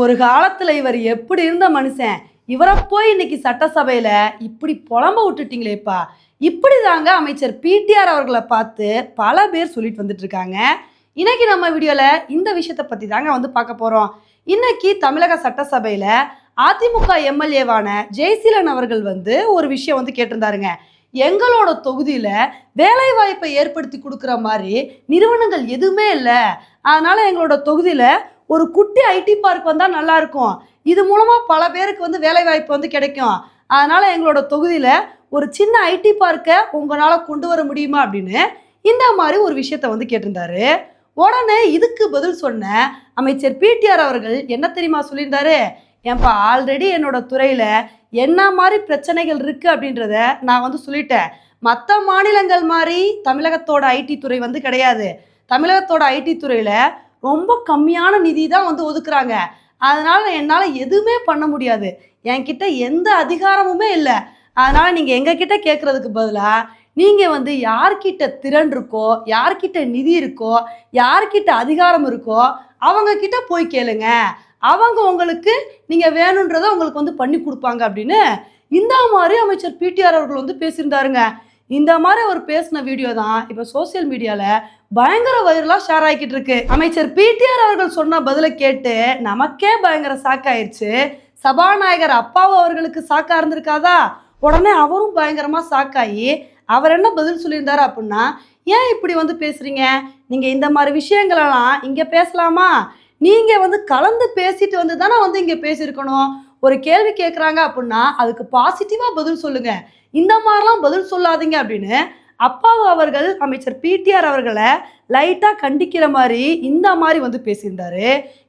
ஒரு காலத்தில் இவர் எப்படி இருந்த மனுஷன்? இவரை போய் இன்னைக்கு சட்டசபையில் இப்படி புலம்ப விட்டுட்டீங்களேப்பா. இப்படி தாங்க அமைச்சர் பிடிஆர் அவர்களை பார்த்து பல பேர் சொல்லிட்டு வந்துட்டு இருக்காங்க இன்னைக்கு நம்ம வீடியோவில் இந்த விஷயத்தை பற்றி தாங்க வந்து பார்க்க போகிறோம் இன்னைக்கு தமிழக சட்டசபையில் அதிமுக எம்எல்ஏவான ஜெய்சீலன் அவர்கள் வந்து ஒரு விஷயம் வந்து கேட்டிருந்தாருங்க. எங்களோட தொகுதியில் வேலை வாய்ப்பை ஏற்படுத்தி கொடுக்குற மாதிரி நிறுவனங்கள் எதுவுமே இல்லை. அதனால எங்களோட தொகுதியில் ஒரு குட்டி ஐடி பார்க் வந்தால் நல்லாயிருக்கும். இது மூலமாக பல பேருக்கு வந்து வேலை வாய்ப்பு வந்து கிடைக்கும். அதனால் எங்களோட தொகுதியில் ஒரு சின்ன ஐடி பார்க்கை உங்களால் கொண்டு வர முடியுமா அப்படின்னு இந்த மாதிரி ஒரு விஷயத்த வந்து கேட்டிருந்தாரு. உடனே இதுக்கு பதில் சொன்ன அமைச்சர் பிடிஆர் அவர்கள் என்ன தெரியுமா சொல்லியிருந்தாரு? ஏன்பா ஆல்ரெடி என்னோட துறையில் என்ன மாதிரி பிரச்சனைகள் இருக்குது அப்படின்றத நான் வந்து சொல்லிட்டேன். மற்ற மாநிலங்கள் மாதிரி தமிழகத்தோட ஐடி துறை வந்து கிடையாது. தமிழகத்தோட ஐடி துறையில் ரொம்ப கம்மியான நிதி தான் வந்து ஒதுக்குறாங்க. அதனால என்னால் எதுவுமே பண்ண முடியாது. என்கிட்ட எந்த அதிகாரமுமே இல்லை. அதனால நீங்கள் எங்ககிட்ட கேட்குறதுக்கு பதிலாக நீங்கள் வந்து யார்கிட்ட திறன் இருக்கோ யார்கிட்ட நிதி இருக்கோ யார்கிட்ட அதிகாரம் இருக்கோ அவங்கக்கிட்ட போய் கேளுங்க. அவங்க உங்களுக்கு நீங்கள் வேணுன்றதை உங்களுக்கு வந்து பண்ணி கொடுப்பாங்க அப்படின்னு இந்த மாதிரி அமைச்சர் பிடிஆர் அவர்கள் வந்து பேசியிருந்தாருங்க. இந்த மாதிரி அவர் பேசின வீடியோ தான் இப்போ சோஷியல் மீடியாவில் பயங்கர வைரலாக ஷேர் ஆகிக்கிட்டு இருக்கு. அமைச்சர் பிடிஆர் அவர்கள் சொன்ன பதிலை கேட்டு நமக்கே பயங்கர சாக்காயிருச்சு சபாநாயகர் அப்பாவு அவர்களுக்கு சாக்கா இருந்திருக்காதா? உடனே அவரும் பயங்கரமாக சாக்காயி அவர் என்ன பதில் சொல்லியிருந்தார் அப்படின்னா ஏன் இப்படி வந்து பேசுறீங்க? நீங்கள் இந்த மாதிரி விஷயங்களெல்லாம் இங்கே பேசலாமா? நீங்கள் வந்து கலந்து பேசிட்டு வந்து தானே வந்து இங்கே பேசியிருக்கணும். ஒரு கேள்வி கேட்குறாங்க அப்படின்னா அதுக்கு பாசிட்டிவாக பதில் சொல்லுங்கள் இந்த மாதிரிலாம் பதில் சொல்லாதீங்க அப்படின்னு அப்பாவு அவர்கள் அமைச்சர் பிடிஆர் அவர்களை லைட்டாக கண்டிக்கிற மாதிரி இந்த மாதிரி வந்து பேசியிருந்தாரு.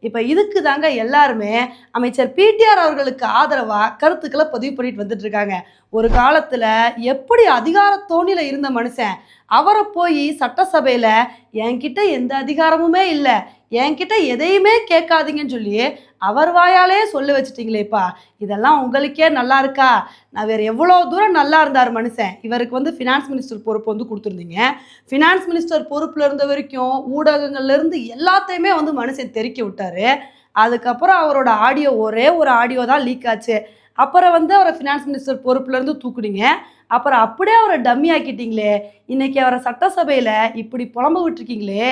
இப்போ இதுக்கு தாங்க எல்லாருமே அமைச்சர் பிடிஆர் அவர்களுக்கு ஆதரவாக கருத்துக்களை பதிவு பண்ணிட்டு வந்துட்டு இருக்காங்க. ஒரு காலத்தில் எப்படி அதிகார தோணியில் இருந்த மனுஷன் அவரை போய் சட்டசபையில் என்கிட்ட எந்த அதிகாரமுமே இல்லை. என்கிட்ட எதையுமே கேட்காதீங்கன்னு சொல்லி அவர் வாயாலே சொல்ல வச்சுட்டீங்களேப்பா. இதெல்லாம் உங்களுக்கே நல்லா இருக்கா? நான் வேறு எவ்வளோ தூரம் நல்லா இருந்தார் மனுஷன். இவருக்கு வந்து ஃபினான்ஸ் மினிஸ்டர் பொறுப்பு வந்து கொடுத்துருந்தீங்க. ஃபினான்ஸ் மினிஸ்டர் பொறுப்பில் இருந்த வரைக்கும் ஊடகங்கள்லேருந்து எல்லாத்தையுமே வந்து மனுஷன் தெறிக்க விட்டாரு. அதுக்கப்புறம் அவரோட ஆடியோ ஒரே ஒரு ஆடியோ தான் லீக் ஆச்சு. அப்புறம் வந்து அவரை ஃபினான்ஸ் மினிஸ்டர் பொறுப்புலேருந்து தூக்குனீங்க. அப்புறம் அப்படியே அவரை டம்மி ஆக்கிட்டீங்களே. இன்னைக்கு அவரை சட்டசபையில் இப்படி புலம்ப விட்டுருக்கீங்களே.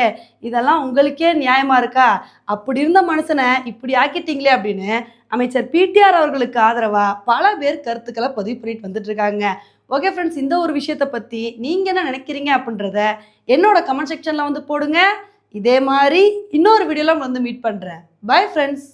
இதெல்லாம் உங்களுக்கே நியாயமாக இருக்கா? அப்படி இருந்த மனுஷனை இப்படி ஆக்கிட்டீங்களே அப்படின்னு அமைச்சர் பிடிஆர் அவர்களுக்கு ஆதரவாக பல பேர் கருத்துக்களை பதிவு பண்ணிட்டு வந்துட்டு இருக்காங்க. ஓகே ஃப்ரெண்ட்ஸ் இந்த ஒரு விஷயத்தை பற்றி நீங்கள் என்ன நினைக்கிறீங்க அப்படின்றத என்னோட கமெண்ட் செக்ஷனில் வந்து போடுங்க. இதே மாதிரி இன்னொரு வீடியோவில் வந்து மீட் பண்ணுறேன் பை ஃப்ரெண்ட்ஸ்